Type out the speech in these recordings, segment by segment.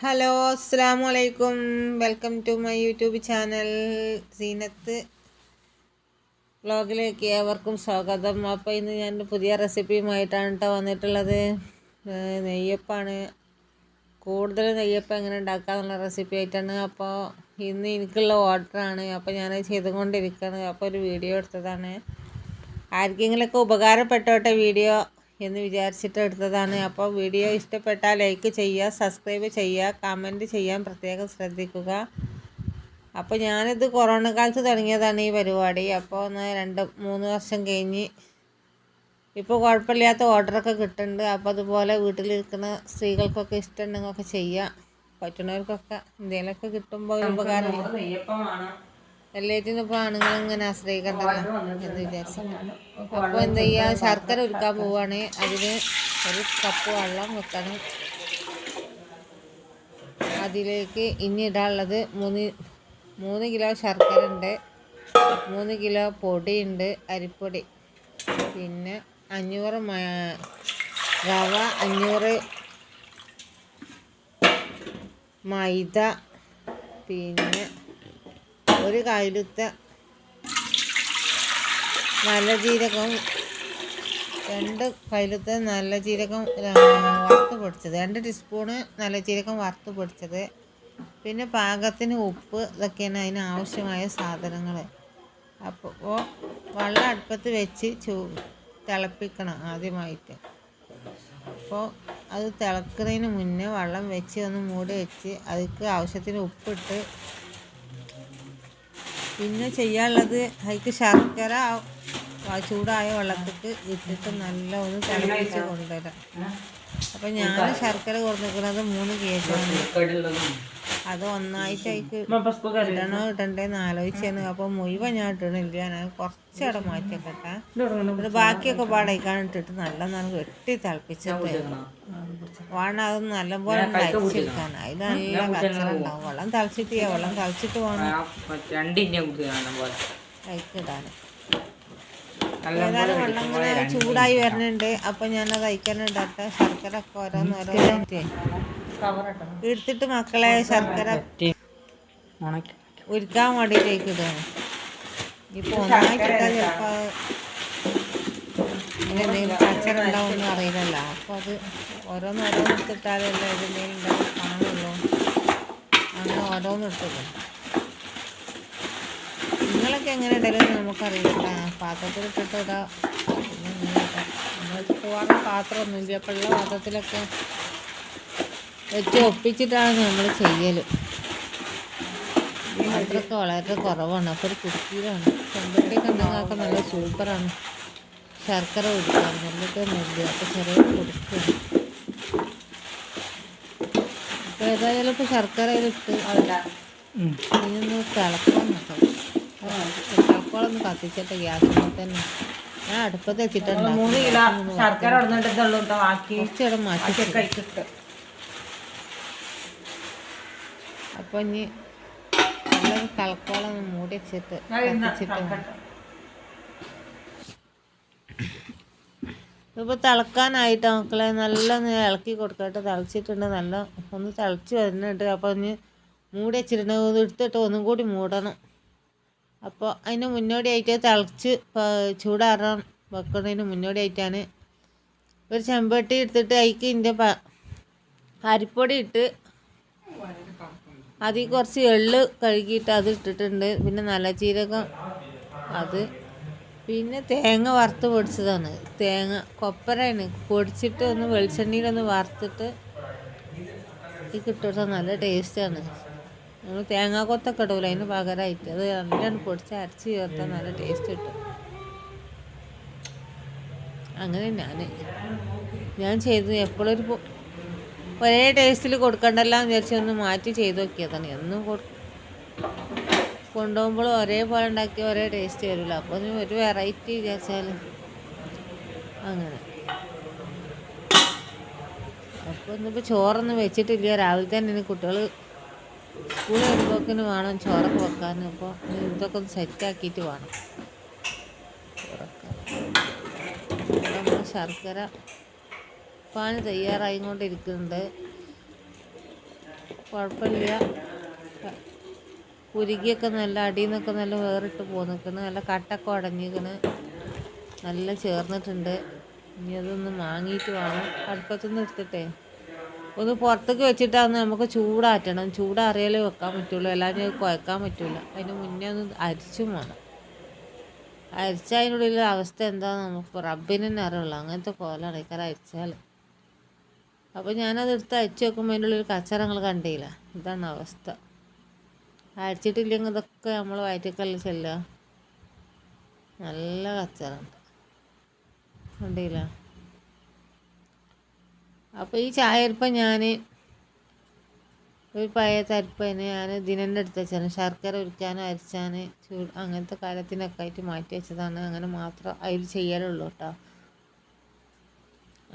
Hello അസ്സാം വലൈക്കും welcome to my YouTube channel Zeenath വ്ളോഗിലേക്ക് ഏവർക്കും സ്വാഗതം. അപ്പോൾ ഇന്ന് ഞാൻ പുതിയ റെസിപ്പിയുമായിട്ടാണ് കേട്ടോ വന്നിട്ടുള്ളത്. നെയ്യപ്പാണ്. കൂടുതൽ നെയ്യപ്പം എങ്ങനെ ഉണ്ടാക്കാമെന്നുള്ള റെസിപ്പി ആയിട്ടാണ്. അപ്പോൾ ഇന്ന് എനിക്കുള്ള ഓർഡറാണ്. അപ്പോൾ ഞാൻ ചെയ്തുകൊണ്ടിരിക്കുകയാണ് അപ്പോൾ ഒരു വീഡിയോ എടുത്തതാണ്. ആർക്കെങ്കിലുമൊക്കെ ഉപകാരപ്പെട്ടോട്ടെ വീഡിയോ. എന്ന് വിചാരിച്ചിട്ട് എടുത്തതാണ്. അപ്പോൾ വീഡിയോ ഇഷ്ടപ്പെട്ടാൽ ലൈക്ക് ചെയ്യുക സബ്സ്ക്രൈബ് ചെയ്യുക കമന്റ് ചെയ്യാൻ പ്രത്യേകം ശ്രദ്ധിക്കുക. അപ്പോൾ ഞാനിത് കൊറോണ കാലത്ത് തുടങ്ങിയതാണ് ഈ പരിപാടി. അപ്പോൾ ഒന്ന് രണ്ട് മൂന്ന് വർഷം കഴിഞ്ഞ് ഇപ്പോൾ കുഴപ്പമില്ലാത്ത ഓർഡറൊക്കെ കിട്ടുന്നുണ്ട്. അപ്പോൾ അതുപോലെ വീട്ടിലിരിക്കുന്ന സ്ത്രീകൾക്കൊക്കെ ഇഷ്ടമുണ്ടെങ്കിൽ ഒക്കെ ചെയ്യാം. പറ്റുന്നവർക്കൊക്കെ എന്തെങ്കിലുമൊക്കെ കിട്ടുമ്പോൾ ഉപകാരം നെയ്യപ്പമാണ് എല്ലാറ്റിനും ഇപ്പോൾ ഇങ്ങനെ ആശ്രയിക്കണ്ടല്ലോ എന്ന് വിചാരിച്ചു അപ്പോൾ എന്താ ചെയ്യുക ശർക്കര ഉരുക്കാൻ പോവുകയാണ് അതിന് ഒരു കപ്പ് വെള്ളം വെക്കണം. അതിലേക്ക് ഇനി ഇടാനുള്ളത് മൂന്ന് മൂന്ന് കിലോ ശർക്കര ഉണ്ട് മൂന്ന് കിലോ പൊടിയുണ്ട് അരിപ്പൊടി. പിന്നെ അഞ്ഞൂറ് റവ അഞ്ഞൂറ് മൈദ. പിന്നെ ഒരു കായലുത്ത നല്ല ജീരകം രണ്ട് കയ്യിലത്തെ നല്ല ജീരകം വറുത്ത് പൊടിച്ചത്. രണ്ട് ടീസ്പൂണ് നല്ല ജീരകം വറുത്ത് പൊടിച്ചത്. പിന്നെ പാകത്തിന് ഉപ്പ് ഇതൊക്കെയാണ് അതിന് ആവശ്യമായ സാധനങ്ങൾ അപ്പോൾ വെള്ളം അടുപ്പത്ത് വെച്ച് ചൂ തിളപ്പിക്കണം ആദ്യമായിട്ട്. അപ്പോൾ അത് തിളക്കുന്നതിന് മുന്നേ വെള്ളം വെച്ച് ഒന്ന് മൂടി വെച്ച് അതിക്ക് ആവശ്യത്തിന് ഉപ്പിട്ട് പിന്നെ ചെയ്യാനുള്ളത് അതിക്ക് ശർക്കര ചൂടായ വെള്ളത്തിക്ക് ഇട്ടിട്ട് നല്ല ഒന്ന് തിളപ്പിച്ച് കൊണ്ടുവരാം. അപ്പം ഞാൻ ശർക്കര കൊടുത്തിരിക്കുന്നത് മൂന്ന് കേക്കാണ് അത് കറി ഇടണോ ഇടണ്ടേന്ന് ആലോചിച്ചാണ് അപ്പൊ മുഴുവൻ ഞാൻ ഇടണില്ല ഞാൻ കുറച്ചവിടെ മാറ്റിയൊക്കെ ഇത് ബാക്കിയൊക്കെ പാടേക്കാണ് ഇട്ടിട്ട് നല്ല നല്ല വെട്ടി തിളപ്പിച്ചിട്ട് വേണം അത് നല്ലപോലെ അരിച്ചെടുക്കാൻ അതിന് നല്ല കച്ചറ ഉണ്ടാവും. വെള്ളം തിളച്ചിട്ട് ചെയ്യാം. വെള്ളം തിളച്ചിട്ട് വേണം. അയക്കിടാൻ ഏതായാലും വെള്ളം ഇങ്ങനെ ചൂടായി വരുന്നുണ്ട്. അപ്പൊ ഞാനത് അയക്കാനുണ്ടാട്ടെ ശർക്കര ഒക്കെ ഓരോന്നോരോന്നായിട്ട് എടുത്തിട്ട് മക്കളെ ശർക്കര ഉരുക്കാൻ വേണ്ടിയിട്ടേക്ക് ഇടുകയാണ് ഇപ്പൊ ഒന്നായിട്ടിട്ടാൽ ചിലപ്പോ ഇങ്ങനെ എന്തെങ്കിലും കച്ചറ ഉണ്ടാവുമെന്ന് അറിയില്ലല്ലോ. അപ്പൊ അത് ഓരോന്ന് ഓരോന്നിട്ടിട്ടാലല്ലേ ഇതെന്തെങ്കിലും ഉണ്ടാവും കാണുള്ളൂ. അങ്ങനെ ഓരോന്നിട്ടത് നിങ്ങളൊക്കെ എങ്ങനെ ഇടലെന്ന് നമുക്കറിയില്ല. പാത്രത്തിൽ ഇട്ടിട്ട് പിന്നെ ഇങ്ങനെ ഇടാം. നമ്മൾ പോകാനുള്ള പാത്രമൊന്നുമില്ല. അപ്പോൾ ഉള്ള പാത്രത്തിലൊക്കെ വെച്ച് ഒപ്പിച്ചിട്ടാണ് നമ്മൾ ചെയ്യൽ അതൊക്കെ വളരെ കുറവാണ്. അപ്പോൾ ഒരു കുട്ടിയിലാണ് ചെമ്പട്ടിയൊക്കെ നല്ല സൂപ്പറാണ്. ശർക്കര കൊടുക്കാം. എന്നിട്ട് നെല്ല് അപ്പോൾ ചെറിയ കൊടുക്കുക അപ്പോൾ ഏതായാലും ഇപ്പോൾ ശർക്കരയിലിട്ട് ഇനിയൊന്ന് തിളക്കാൻ നോക്കാം തിളക്കോളൊന്ന് കത്തിച്ചിട്ട് ഗ്യാസിൽ തന്നെ. ഞാൻ അടുപ്പത്ത് വെച്ചിട്ടുണ്ട് മൂന്ന് കിലോ ശർക്കര കുറച്ചിടം മാറ്റി വെച്ചു. കഴിച്ചിട്ട് അപ്പോൾ ഇനി തിളക്കോളം ഒന്ന് മൂടി വെച്ചിട്ട് കത്തിച്ചിട്ട് ഇപ്പോൾ തിളക്കാനായിട്ട് മക്കളെ? നല്ല ഒന്ന് ഇളക്കി കൊടുക്കട്ടെ. തിളച്ചിട്ടുണ്ട്. നല്ല ഒന്ന് തിളച്ച് വരുന്നുണ്ട്. അപ്പോൾ ഇനി മൂടി വെച്ചിട്ടുണ്ട്. ഒന്ന് എടുത്തിട്ട് ഒന്നും കൂടി മൂടണം. അപ്പോൾ അതിന് മുന്നോടിയായിട്ട് തിളച്ച് ചൂടാറാൻ വെക്കുന്നതിന് മുന്നോടിയായിട്ടാണ് ഒരു ചെമ്പട്ടി എടുത്തിട്ട് അതിക്ക് ഇതിന്റെ പ അരിപ്പൊടി ഇട്ട് അതിൽ കുറച്ച് എള്ള് കഴുകിയിട്ട് അത് ഇട്ടിട്ടുണ്ട്. പിന്നെ നല്ല ജീരകം അത്. പിന്നെ തേങ്ങ വറുത്ത് പൊടിച്ചതാണ്. തേങ്ങ കൊപ്പരയാണ് പൊടിച്ചിട്ട് ഒന്ന് വെളിച്ചെണ്ണയിലൊന്ന് വറുത്തിട്ട് ഈ കിട്ടുന്നത് നല്ല ടേസ്റ്റാണ്. നമ്മൾ തേങ്ങാ കൊത്തൊക്കെ ഇടൂല. അതിന് പകരമായിട്ട് അത് രണ്ടാണ് പൊടിച്ച് അരച്ച് ചേർത്താൽ നല്ല ടേസ്റ്റ് കിട്ടും. അങ്ങനെ ഞാൻ ഞാൻ ചെയ്തു എപ്പോഴൊരു ഒരേ ടേസ്റ്റിൽ കൊടുക്കണ്ടല്ലോ എന്ന് വിചാരിച്ച് ഒന്ന് മാറ്റി ചെയ്ത് നോക്കിയതാണ്. എന്നും കൊണ്ടുപോകുമ്പോൾ ഒരേപോലെ ഉണ്ടാക്കിയ ഒരേ ടേസ്റ്റ് വരില്ല അപ്പോൾ ഒരു വെറൈറ്റി വിചാരിച്ചാൽ അങ്ങനെ. അപ്പോൾ ഇന്നിപ്പോൾ ചോറൊന്നും വെച്ചിട്ടില്ല. രാവിലെ തന്നെ ഇനി കുട്ടികൾ സ്കൂളിൽ വരുമ്പോക്കിന് വേണം ചോറൊക്കെ വെക്കാൻ അപ്പോൾ ഇതൊക്കെ ഒന്ന് സെറ്റാക്കിയിട്ട് വേണം. ശർക്കര പാന് തയ്യാറായി കൊണ്ടിരിക്കുന്നുണ്ട് കുഴപ്പമില്ല. കുരുകിയൊക്കെ നല്ല അടിയിൽ നിന്നൊക്കെ നല്ല വേറിട്ട് പോന്നിക്കണ്. നല്ല കട്ടൊക്കെ ഉടഞ്ഞിക്കണ് നല്ല ചേർന്നിട്ടുണ്ട്. ഇനി അതൊന്ന് വാങ്ങിയിട്ട് വേണം. അടുപ്പത്തുനിന്ന് എടുത്തിട്ടേ. ഒന്ന് പുറത്തേക്ക് വെച്ചിട്ടാന്ന് നമുക്ക് ചൂടാറ്റണം. ചൂടാറിയാലേ വെക്കാൻ പറ്റുള്ളൂ. അല്ലാതെ കുഴക്കാൻ പറ്റില്ല അതിന് മുന്നേ ഒന്ന് അരിച്ചും വേണം. അരിച്ചതിനുള്ളിലെ അവസ്ഥ എന്താണെന്ന് നമുക്ക് റബ്ബിന് തന്നെ അറിയുള്ളൂ. അങ്ങനത്തെ കോലാണ്. ഇക്കറ അരിച്ചാൽ അപ്പോൾ ഞാനത് എടുത്ത് അരിച്ച് വെക്കുമ്പോൾ അതിന്റെ ഉള്ളിൽ കച്ചറങ്ങൾ കണ്ടില്ല. ഇതാണ് അവസ്ഥ. അഴിച്ചിട്ടില്ലെങ്കിൽ ഇതൊക്കെ നമ്മൾ വയറ്റിക്കല്ല ചെല്ലുക. നല്ല കച്ചറുണ്ട്. കണ്ടില്ല. അപ്പോൾ ഈ ചായ അരിപ്പം ഞാൻ ഒരു പഴയ തരിപ്പതിന് ഞാൻ ദിനന്റെ അടുത്ത് വെച്ചാണ്. ശർക്കര ഉരുക്കാനും അരിച്ചാൻ ചൂട് അങ്ങനത്തെ കാര്യത്തിനൊക്കെ ആയിട്ട് മാറ്റി വെച്ചതാണ്. അങ്ങനെ മാത്രം അതിൽ ചെയ്യലുള്ളൂ കേട്ടോ.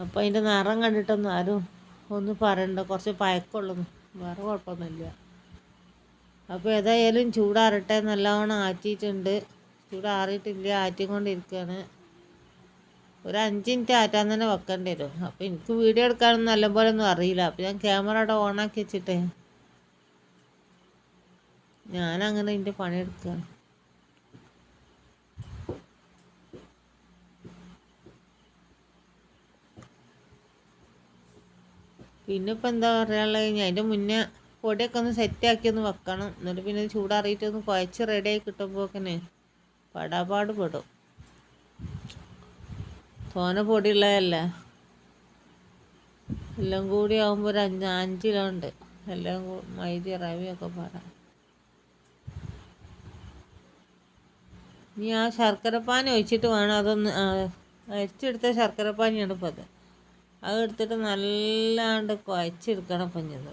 അപ്പോൾ അതിന്റെ നിറം കണ്ടിട്ടൊന്നും ആരും ഒന്നും പറയണ്ട. കുറച്ച് പഴക്കമുള്ളൂ വേറെ കുഴപ്പമൊന്നുമില്ല. അപ്പോൾ ഏതായാലും ചൂടാറട്ടെ നല്ലവണ്ണം ആറ്റിയിട്ടുണ്ട്. ചൂടാറിയിട്ടില്ല ആറ്റിക്കൊണ്ടിരിക്കുകയാണ്. ഒരു അഞ്ച് മിനിറ്റ് ആറ്റാൻ തന്നെ വെക്കേണ്ടി വരും. അപ്പോൾ എനിക്ക് വീഡിയോ എടുക്കാനൊന്നും നല്ലപോലെ ഒന്നും അറിയില്ല. അപ്പോൾ ഞാൻ ക്യാമറ അവിടെ ഓണാക്കി വെച്ചിട്ടേ ഞാനങ്ങനെ ഇതിന്റെ പണിയെടുക്കുകയാണ് പിന്നെ ഇപ്പം എന്താ പറയാനുള്ളത് ഇനി അതിന്റെ മുന്നേ പൊടിയൊക്കെ ഒന്ന് സെറ്റാക്കി ഒന്ന് വെക്കണം. എന്നിട്ട് പിന്നെ ചൂടാറിയിട്ട് ഒന്ന് കുഴച്ച് റെഡിയായി കിട്ടുമ്പോഴേക്കനെ പടാപാട് പെടും തോന പൊടിയുള്ളതല്ലേ? എല്ലാം കൂടി ആകുമ്പോൾ ഒരു അഞ്ച് അഞ്ച് കിലോ ഉണ്ട്. എല്ലാം മൈദ റവിയൊക്കെ പാടാം. ഇനി ആ ശർക്കരപ്പാനി ഒഴിച്ചിട്ട് വേണം. അതൊന്ന് അരിച്ചെടുത്ത ശർക്കരപ്പാനിയാണ് ഇപ്പോൾ അത് എടുത്തിട്ട് നല്ലാണ്ട് കുഴച്ചെടുക്കണം പഞ്ഞത്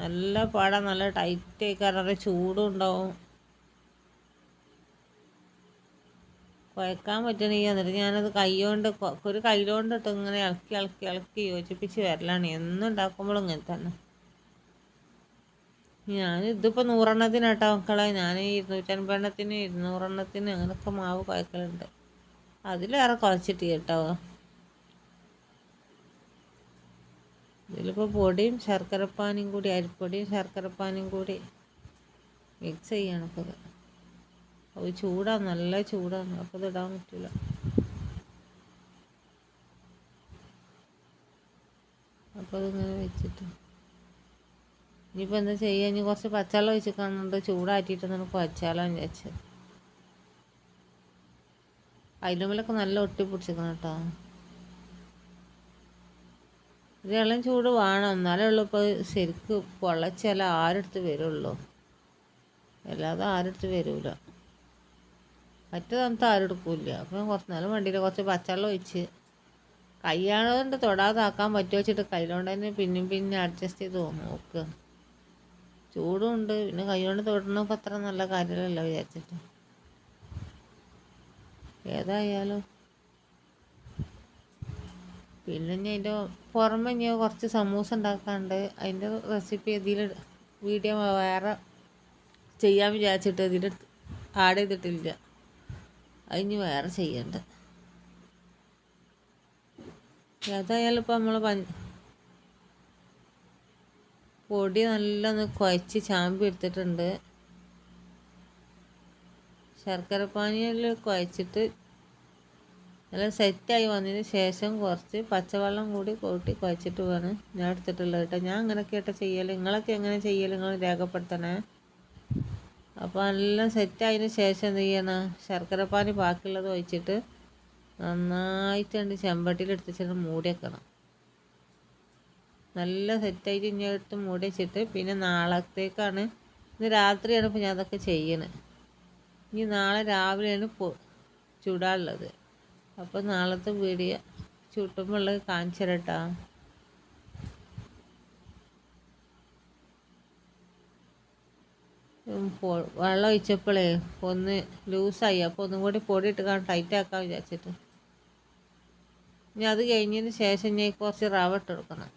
നല്ല പാടാ നല്ല ടൈറ്റ് ആയിക്കാരം. നല്ല ചൂടും ഉണ്ടാവും കുഴക്കാൻ പറ്റണില്ല. എന്നിട്ട് ഞാനത് കൈ കൊണ്ട് ഒരു കൈ ഇട്ട് ഇങ്ങനെ ഇളക്കി ഇളക്കി ഇളക്കി യോജിപ്പിച്ച് വരലാണ്. എന്നും ഉണ്ടാക്കുമ്പോൾ ഇങ്ങനെ തന്നെ. ഞാൻ ഇതിപ്പോൾ നൂറെണ്ണത്തിന് കേട്ടോ മക്കളെ. ഞാൻ ഇരുന്നൂറ്റൻപതെണ്ണത്തിന് ഇരുന്നൂറെണ്ണത്തിന് അങ്ങനെയൊക്കെ മാവ് കുഴക്കലുണ്ട്. അതിലേറെ കുറച്ചിട്ട് കേട്ടോ. ഇതിലിപ്പോൾ പൊടിയും ശർക്കരപ്പാനും കൂടി അരിപ്പൊടിയും ശർക്കരപ്പാനും കൂടി മിക്സ് ചെയ്യണം ഇപ്പോൾ അത് ചൂടാണ് നല്ല ചൂടാണ് അപ്പോൾ ഇതിടാൻ പറ്റില്ല അപ്പോൾ അതിങ്ങനെ വെച്ചിട്ട്. ഇനിയിപ്പോൾ എന്താ ചെയ്യുക ഇനി കുറച്ച് പച്ചവെള്ളം ഒഴിച്ച് കാണുന്നുണ്ട്. ചൂടാറ്റിയിട്ട് നമുക്ക് വച്ചാലോന്ന് വിചാരിച്ചത് അതിന്റെ മേലൊക്കെ നല്ല ഒട്ടി പിടിച്ചിരിക്കണം കേട്ടോ. ഒരു ഇളം ചൂട് വേണം. എന്നാലേ ഉള്ളൂ ഇപ്പോൾ ശരിക്ക് പൊള്ളച്ചാൽ ആരെടുത്ത് വരുള്ളൂ. അല്ലാതെ ആരെടുത്ത് വരൂല. മറ്റേ തണുത്ത് ആരും എടുക്കൂല അപ്പം കുറച്ച് നല്ല വണ്ടിയിൽ കുറച്ച് പച്ചവെള്ളം ഒഴിച്ച്. കൈയാണോണ്ട് തൊടാതാക്കാൻ പറ്റുമോ വെച്ചിട്ട് കൈകൊണ്ട് തന്നെ പിന്നെയും പിന്നെ അഡ്ജസ്റ്റ് ചെയ്ത് നോക്കുക ചൂടും ഉണ്ട്. പിന്നെ കൈ കൊണ്ട് തൊടണപ്പോൾ അത്ര നല്ല കാര്യമല്ലല്ലോ വിചാരിച്ചിട്ട്. ഏതായാലും. പിന്നെ ഇനി അതിന്റെ പുറമെ ഇനി കുറച്ച് സമൂസ ഉണ്ടാക്കാണ്ട് അതിന്റെ റെസിപ്പി ഇതിൽ വീഡിയോ വേറെ ചെയ്യാൻ വിചാരിച്ചിട്ട് ഇതിൽ ആഡ് ചെയ്തിട്ടില്ല. അതിന് വേറെ ചെയ്യണ്ട. ഏതായാലും ഇപ്പം നമ്മൾ പ പൊടി നല്ലൊന്ന് കുഴച്ച് ചാമ്പി എടുത്തിട്ടുണ്ട്. ശർക്കര പാനിയിൽ കുഴച്ചിട്ട് നല്ല സെറ്റായി വന്നതിന് ശേഷം കുറച്ച് പച്ചവെള്ളം കൂടി കൂട്ടി കുഴച്ചിട്ട് വേണം. ഞാൻ എടുത്തിട്ടുള്ളത് കേട്ടോ. ഞാൻ അങ്ങനെയൊക്കെ കേട്ടോ ചെയ്യൽ നിങ്ങളൊക്കെ എങ്ങനെ ചെയ്യൽ നിങ്ങൾ രേഖപ്പെടുത്തണേ. അപ്പോൾ എല്ലാം സെറ്റായതിന് ശേഷം എന്ത് ചെയ്യണം? ശർക്കര പാനി ബാക്കിയുള്ളത് ഒഴിച്ചിട്ട് നന്നായിട്ടുണ്ട് ചെമ്പട്ടിയിൽ എടുത്തിട്ട് മൂടി വെക്കണം. നല്ല സെറ്റായിട്ട് ഇനി എടുത്ത് മൂടി വെച്ചിട്ട് പിന്നെ നാളത്തേക്കാണ്. ഇന്ന് രാത്രിയാണ് ഇപ്പോൾ ഞാൻ അതൊക്കെ ചെയ്യണത് ഇനി നാളെ രാവിലെയാണ് പോ ചുടാനുള്ളത്. അപ്പോൾ നാളത്തെ വീഡിയോ ചുട്ടുമ്പോൾ ഉള്ളത് കാണിച്ചു വെള്ളം ഒഴിച്ചപ്പോഴേ ഒന്ന് ലൂസായി. അപ്പോൾ ഒന്നും കൂടി പൊടി ഇട്ട് കാണാൻ ടൈറ്റ് ആക്കാൻ വിചാരിച്ചിട്ട്. ഇനി അത് കഴിഞ്ഞതിന് ശേഷം ഞാൻ കുറച്ച് റവ ഇട്ട് കൊടുക്കണം.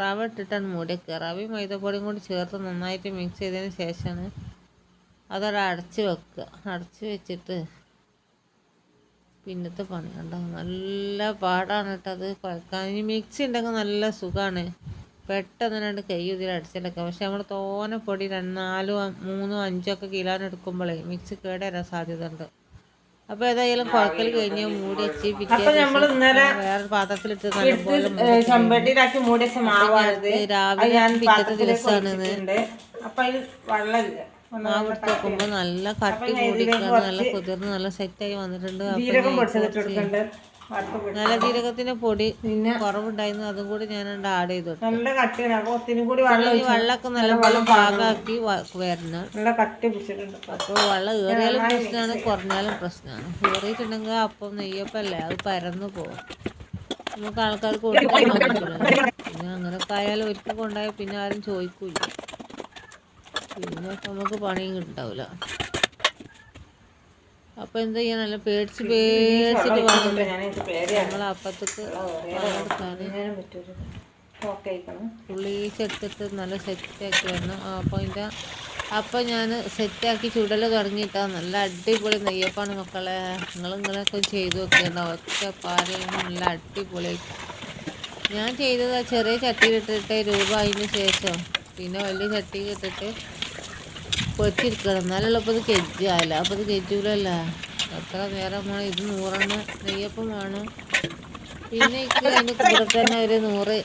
റവ ഇട്ടിട്ടാണ് മൂടി വെക്കുക റവയും മൈദപ്പൊടിയും കൂടി ചേർത്ത് നന്നായിട്ട് മിക്സ് ചെയ്തതിന് ശേഷമാണ് അതവിടെ അടച്ച് വെക്കുക. അടച്ച് വെച്ചിട്ട് പിന്നത്തെ പണി കണ്ടോ? നല്ല പാടാണ് കേട്ടോ അത് കുഴക്കാൻ. ഇനി മിക്സി ഉണ്ടെങ്കിൽ നല്ല സുഖമാണ് പെട്ടെന്ന് രണ്ട് കൈ ഇതിൽ അടിച്ചെടുക്കുക പക്ഷെ നമ്മൾ തോനെ പൊടി രണ്ട് നാലും മൂന്നും അഞ്ചും ഒക്കെ കിലോന് എടുക്കുമ്പോഴേ മിക്സി കേടുവരാൻ സാധ്യത ഉണ്ട് അപ്പൊ ഏതായാലും കുഴക്കൽ കഴിഞ്ഞ് മൂടി വെച്ച് പിറ്റേ അപ്പൊ നമ്മൾ ഇന്നലെ വേറെ പാത്രത്തിലിട്ട് നല്ലപോലെ മൂടി രാവിലെ പിറ്റത്തെ ദിവസമാണ് അപ്പൊ അതിൽ വെള്ളമില്ല. ഒന്ന് മാവ് വെക്കുമ്പോൾ നല്ല കട്ടി കൂടിക്കാണ് നല്ല കുതിർന്ന് നല്ല സെറ്റായി വന്നിട്ടുണ്ട്. എടുക്കുന്നുണ്ട് വറുത്ത് പൊടി- നല്ല ജീരകത്തിന്റെ പൊടി കുറവുണ്ടായിരുന്നു. അതും കൂടി ഞാൻ ആഡ് ചെയ്തു നല്ല കട്ടിയാണ്. അപ്പൊ ഒത്തിനും കൂടി വെള്ളം വെള്ളമൊക്കെ നല്ല വെള്ളം പാകാക്കി വരണം. നല്ല കട്ടി പിടിച്ചിട്ടുണ്ട്. അപ്പോൾ വെള്ളം ഏറിയാലും പ്രശ്നമാണ് കുറഞ്ഞാലും പ്രശ്നമാണ് ഏറിയിട്ടുണ്ടെങ്കിൽ അപ്പം നെയ്യപ്പല്ലേ? അത് പരന്നു പോകും. നമുക്ക് ആൾക്കാർക്ക് കൊടുക്കാൻ പറ്റില്ല പിന്നെ അങ്ങനെയൊക്കെ ആയാലും ഒരിക്കൽ കൊണ്ടായാൽ പിന്നെ ആരും ചോദിക്കൂല പിന്നെ നമുക്ക് പണിയും കിട്ടാവില്ല അപ്പോൾ എന്താ ചെയ്യാൻ നല്ല പേടിച്ച് പേടിച്ചിട്ട് പേടിയാണ് നമ്മൾ അപ്പത്തേക്ക് പുള്ളീച്ചെടുത്തിട്ട് നല്ല സെറ്റാക്കി വരണം. അപ്പോൾ അതിന്റെ അപ്പം ഞാൻ സെറ്റാക്കി ചുടൽ തുടങ്ങിയിട്ടാ. നല്ല അടിപൊളി നെയ്യപ്പാണ് മക്കളെ. നിങ്ങൾ ഇങ്ങനെയൊക്കെ ചെയ്ത് വെക്കേണ്ട ഒറ്റ പാലയും നല്ല അടിപൊളി. ഞാൻ ചെയ്തത് ചെറിയ ചട്ടിയിലിട്ടിട്ട് രൂപ അതിന് ശേഷം. പിന്നെ വലിയ ചട്ടിയിൽ ഇട്ടിട്ട് പൊരിച്ചിരിക്കണം എന്നാലല്ല അപ്പോൾ ഇത് കെജ്ജാല്ല അപ്പോൾ ഇത് കെജ്ജൂലല്ല? എത്ര നേരം വേണം? ഇത് നൂറെണ്ണം നെയ്യപ്പം വേണം. പിന്നെ എനിക്ക് അതിന്റെ കൂടെ തന്നെ ഒരു നൂറ്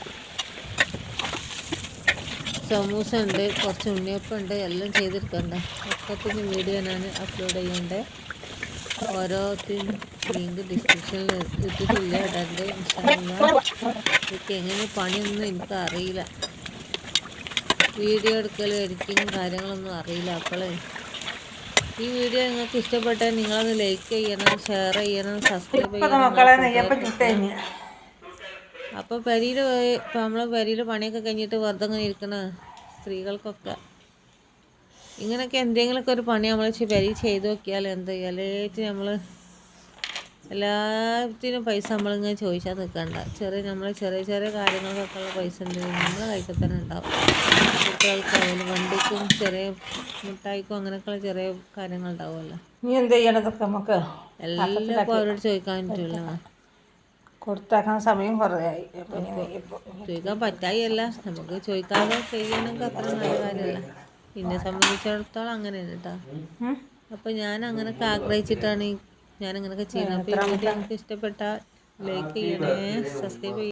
സമൂസ ഉണ്ട് കുറച്ച് ഉണ്ണിയപ്പം ഉണ്ട് എല്ലാം ചെയ്തെടുക്കണ്ട ഒക്കത്തിന് വീഡിയോ ഞാൻ അപ്ലോഡ് ചെയ്യണ്ടേ. ഓരോത്തിനും ലിങ്ക് ഡിസ്ക്രിപ്ഷനിൽ ഇട്ടിട്ടില്ല. ഇടണ്ട്. എനിക്ക് എങ്ങനെ പണിയൊന്നും എനിക്ക് അറിയില്ല വീഡിയോ എടുക്കലും എഡിറ്റിങ്ങും കാര്യങ്ങളൊന്നും അറിയില്ല അപ്പോളേ. ഈ വീഡിയോ നിങ്ങൾക്ക് ഇഷ്ടപ്പെട്ടാൽ നിങ്ങളൊന്ന് ലൈക്ക് ചെയ്യണം ഷെയർ ചെയ്യണം സബ്സ്ക്രൈബ് ചെയ്യണം അപ്പോൾ പെരിയിൽ പോയി ഇപ്പം നമ്മൾ പെരിയിൽ പണിയൊക്കെ കഴിഞ്ഞിട്ട് വെറുതെ ഇങ്ങനെ ഇരിക്കണ സ്ത്രീകൾക്കൊക്കെ. ഇങ്ങനെയൊക്കെ എന്തെങ്കിലുമൊക്കെ ഒരു പണി നമ്മൾ പെരി ചെയ്ത് നോക്കിയാൽ എന്താ ചെയ്യാലേറ്റ് നമ്മൾ എല്ലാത്തിനും പൈസ നമ്മളിങ്ങനെ ചോദിച്ചാൽ നിൽക്കണ്ട ചെറിയ നമ്മൾ ചെറിയ ചെറിയ കാര്യങ്ങൾക്കൊക്കെ ഉള്ള പൈസ ഉണ്ടെങ്കിൽ നമ്മളെ കൈക്ക് തന്നെ ഉണ്ടാവും. കുട്ടികൾക്കായാലും വണ്ടിക്കും ചെറിയ മുട്ടായിക്കും അങ്ങനെയൊക്കെയുള്ള ചെറിയ കാര്യങ്ങൾ ഉണ്ടാവുമല്ലോ നീ എന്ത് നമുക്ക് എല്ലാവർക്കും അവരോട് ചോദിക്കാൻ പറ്റില്ല കൊടുത്താക്കാൻ സമയം നെയ്യപ്പം ചോദിക്കാൻ പറ്റായല്ല. നമുക്ക് ചോദിക്കാതെ ചെയ്യണമെങ്കിൽ അത്ര നല്ല കാര്യമല്ല. എന്നെ സംബന്ധിച്ചിടത്തോളം അങ്ങനെയാണ് കേട്ടോ അപ്പം ഞാൻ അങ്ങനെയൊക്കെ ആഗ്രഹിച്ചിട്ടാണ് ഈ- ഞാൻ അങ്ങനെയൊക്കെ ചെയ്യുന്നത് അപ്പോൾ ഈ വീഡിയോ നിങ്ങൾക്ക് ഇഷ്ടപ്പെട്ടാൽ ലൈക്ക് ചെയ്യണേ സബ്സ്ക്രൈബ് ചെയ്യണേ